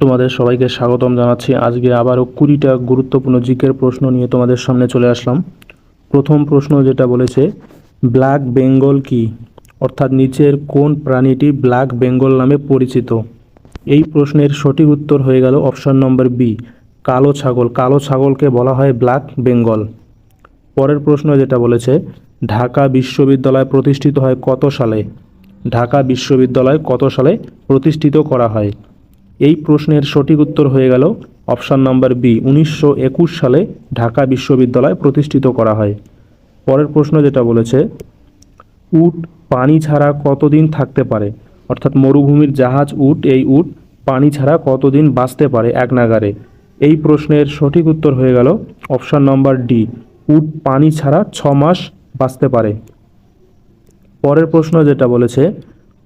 তোমাদের সবাইকে স্বাগতম জানাচ্ছি। আজকে আবারও কুড়িটা গুরুত্বপূর্ণ জিকের প্রশ্ন নিয়ে তোমাদের সামনে চলে আসলাম। প্রথম প্রশ্ন যেটা বলেছে, ব্ল্যাক বেঙ্গল কি? অর্থাৎ নিচের কোন প্রাণীটি ব্ল্যাক বেঙ্গল নামে পরিচিত? এই প্রশ্নের সঠিক উত্তর হয়ে গেল অপশন নম্বর বি, কালো ছাগল। কালো ছাগলকে বলা হয় ব্ল্যাক বেঙ্গল। পরের প্রশ্ন যেটা বলেছে, ঢাকা বিশ্ববিদ্যালয় প্রতিষ্ঠিত হয় কত সালে? ঢাকা বিশ্ববিদ্যালয় কত সালে প্রতিষ্ঠিত করা হয়? এই প্রশ্নের সঠিক উত্তর হয়ে গেল অপশান নাম্বার বি, উনিশশো একুশ সালে ঢাকা বিশ্ববিদ্যালয় প্রতিষ্ঠিত করা হয়। পরের প্রশ্ন যেটা বলেছে, উট পানি ছাড়া কতদিন থাকতে পারে? অর্থাৎ মরুভূমির জাহাজ, উট, এই উট পানি ছাড়া কতদিন বাঁচতে পারে এক নাগারে এই প্রশ্নের সঠিক উত্তর হয়ে গেল অপশান নম্বর ডি, উট পানি ছাড়া ছ মাস বাঁচতে পারে। পরের প্রশ্ন যেটা বলেছে,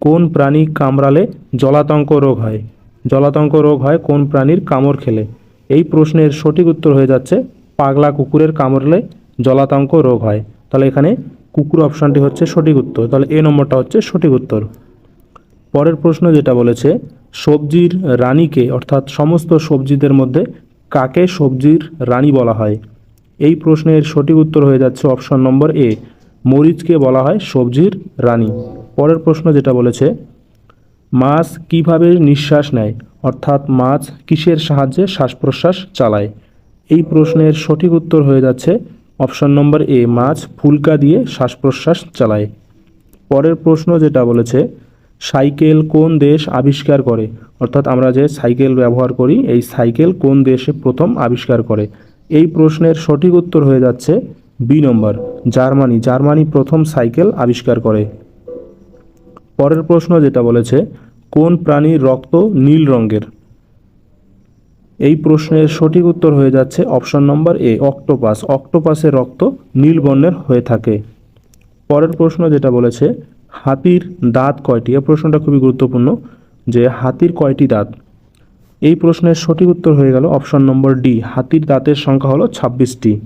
কোন প্রাণী কামড়ালে জলাতঙ্ক রোগ হয়? জলাতঙ্ক রোগ হয় কোন প্রাণীর কামড় খেলে? এই প্রশ্নের সঠিক উত্তর হয়ে যাচ্ছে, পাগলা কুকুরের কামড়লে জলাতঙ্ক রোগ হয়। তাহলে এখানে কুকুর অপশানটি হচ্ছে সঠিক উত্তর। তাহলে এ নম্বরটা হচ্ছে সঠিক উত্তর। পরের প্রশ্ন যেটা বলেছে, সবজির রানীকে, অর্থাৎ সমস্ত সবজিদের মধ্যে কাকে সবজির রানী বলা হয়? এই প্রশ্নের সঠিক উত্তর হয়ে যাচ্ছে অপশন নম্বর এ, মরিচকে বলা হয় সবজির রানী। পরের প্রশ্ন যেটা বলেছে মাছ কীভাবে নিঃশ্বাস নেয়? অর্থাৎ মাছ কিসের সাহায্যে শ্বাস প্রশ্বাস চালায়? এই প্রশ্নের সঠিক উত্তর হয়ে যাচ্ছে অপশন নম্বর এ, মাছ ফুলকা দিয়ে শ্বাস প্রশ্বাস চালায়। পরের প্রশ্ন যেটা বলেছে, সাইকেল কোন দেশ আবিষ্কার করে? অর্থাৎ আমরা যে সাইকেল ব্যবহার করি, এই সাইকেল কোন দেশে প্রথম আবিষ্কার করে? এই প্রশ্নের সঠিক উত্তর হয়ে যাচ্ছে বি নম্বর, জার্মানি। জার্মানি প্রথম সাইকেল আবিষ্কার করে। পরের প্রশ্ন যেটা বলেছে, কোন প্রাণীর রক্ত নীল রঙের? এই প্রশ্নের সঠিক উত্তর হয়ে যাচ্ছে অপশন নম্বর এ, অক্টোপাস। অক্টোপাসের রক্ত নীল বর্ণের হয়ে থাকে। পরের প্রশ্ন যেটা বলেছে, হাতির দাঁত কয়টি? এই প্রশ্নটা খুবই গুরুত্বপূর্ণ যে হাতির কয়টি দাঁত? এই প্রশ্নের সঠিক উত্তর হয়ে গেল অপশন নম্বর ডি, হাতির দাঁতের সংখ্যা হলো ছাব্বিশটি।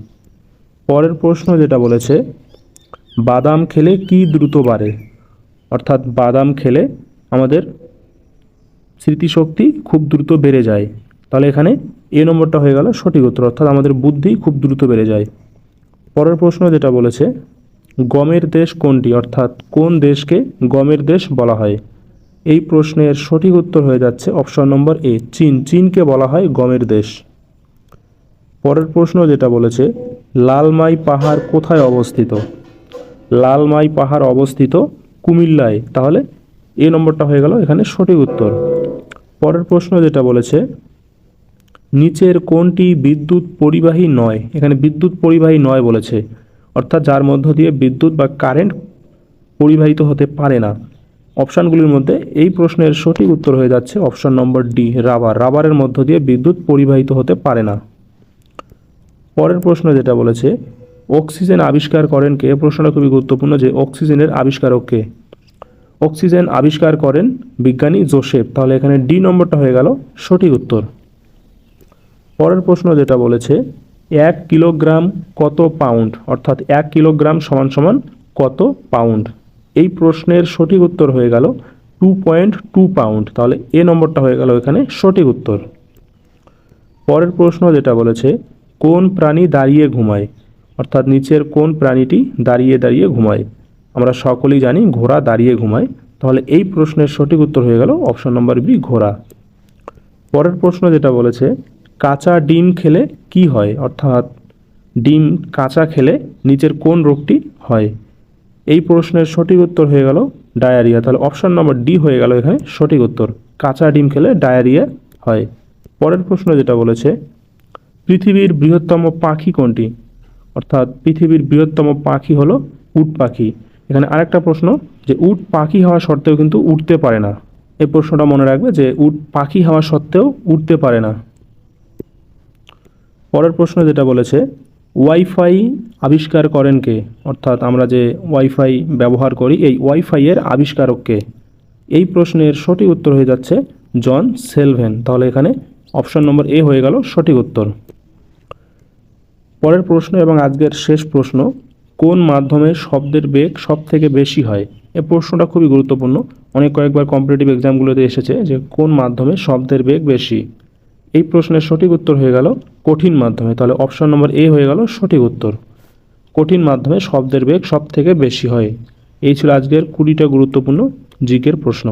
পরের প্রশ্ন যেটা বলেছে, বাদাম খেলে কি দ্রুত বাড়ে? অর্থাৎ বাদাম খেলে আমাদের স্মৃতিশক্তি খুব দ্রুত বেড়ে যায়। তাহলে এখানে এ নম্বরটা হয়ে গেল সঠিক উত্তর, অর্থাৎ আমাদের বুদ্ধি খুব দ্রুত বেড়ে যায়। পরের প্রশ্ন যেটা বলেছে, গমের দেশ কোনটি? অর্থাৎ কোন দেশকে গমের দেশ বলা হয়? এই প্রশ্নের সঠিক উত্তর হয়ে যাচ্ছে অপশন নম্বর এ, চীন। চীনকে বলা হয় গমের দেশ। পরের প্রশ্ন যেটা বলেছে, লালমাই পাহাড় কোথায় অবস্থিত? লালমাই পাহাড় অবস্থিত কুমিল্লায়। তাহলে এ নম্বরটা হয়ে গেল এখানে সঠিক উত্তর। পরের প্রশ্ন যেটা বলেছে, নিচের কোনটি বিদ্যুৎ পরিবাহী নয়? এখানে বিদ্যুৎ পরিবাহী নয় বলেছে। অর্থাৎ যার মধ্য দিয়ে বিদ্যুৎ বা কারেন্ট পরিবাহিত হতে পারে না। অপশানগুলির মধ্যে এই প্রশ্নের সঠিক উত্তর হয়ে যাচ্ছে অপশন নম্বর ডি, রাবার। রাবারের মধ্য দিয়ে বিদ্যুৎ পরিবাহিত হতে পারে না। পরের প্রশ্ন যেটা বলেছে অক্সিজেন আবিষ্কার করেন কে? প্রশ্নটা খুবই গুরুত্বপূর্ণ যে অক্সিজেনের আবিষ্কারক কে? অক্সিজেন আবিষ্কার করেন বিজ্ঞানী জোসেফ। তাহলে এখানে ডি নম্বরটা হয়ে গেল সঠিক উত্তর। পরের প্রশ্ন যেটা বলেছে, এক কিলোগ্রাম কত পাউন্ড? অর্থাৎ এক কিলোগ্রাম সমান সমান কত পাউন্ড? এই প্রশ্নের সঠিক উত্তর হয়ে গেল টু পয়েন্ট টু পাউন্ড। তাহলে এ নম্বরটা হয়ে গেল এখানে সঠিক উত্তর। পরের প্রশ্ন যেটা বলেছে, কোন প্রাণী দাঁড়িয়ে ঘুমায়? অর্থাৎ নিচের কোন প্রাণীটি দাঁড়িয়ে দাঁড়িয়ে ঘুমায়? আমরা সকলেই জানি ঘোড়া দাঁড়িয়ে ঘুমায়। তাহলে এই প্রশ্নের সঠিক উত্তর হয়ে গেল অপশন নম্বর বি, ঘোড়া। পরের প্রশ্ন যেটা বলেছে, কাঁচা ডিম খেলে কি হয়? অর্থাৎ ডিম কাঁচা খেলে নিচের কোন রোগটি হয়? এই প্রশ্নের সঠিক উত্তর হয়ে গেল ডায়ারিয়া। তাহলে অপশন নম্বর ডি হয়ে গেল এখানে সঠিক উত্তর, কাঁচা ডিম খেলে ডায়ারিয়া হয়। পরের প্রশ্ন যেটা বলেছে, পৃথিবীর বৃহত্তম পাখি কোনটি? অর্থাৎ পৃথিবীর বৃহত্তম পাখি হলো উট পাখি। এখানে আরেকটা প্রশ্ন যে উট পাখি হওয়া সত্ত্বেও কিন্তু উঠতে পারে না। এই প্রশ্নটা মনে রাখবে যে উট পাখি হওয়া সত্ত্বেও উঠতে পারে না। পরের প্রশ্ন যেটা বলেছে, ওয়াইফাই আবিষ্কার করেন কে? অর্থাৎ আমরা যে ওয়াইফাই ব্যবহার করি, এই ওয়াইফাইয়ের আবিষ্কারককে এই প্রশ্নের সঠিক উত্তর হয়ে যাচ্ছে জন সেলভেন। তাহলে এখানে অপশন নম্বর এ হয়ে গেল সঠিক উত্তর। পরের প্রশ্ন এবং আজকের শেষ প্রশ্ন, কোন মাধ্যমে শব্দের বেগ সব থেকে বেশি হয়? এ প্রশ্নটা খুবই গুরুত্বপূর্ণ। অনেক কয়েকবার কম্পিটিটিভ এক্সামগুলোতে এসেছে যে কোন মাধ্যমে শব্দের বেগ বেশি। এই প্রশ্নের সঠিক উত্তর হয়ে গেল কঠিন মাধ্যমে। তাহলে অপশন নম্বর এ হয়ে গেল সঠিক উত্তর। কঠিন মাধ্যমে শব্দের বেগ সব থেকে বেশি হয়। এই ছিল আজকের কুড়িটা গুরুত্বপূর্ণ জিকের প্রশ্ন।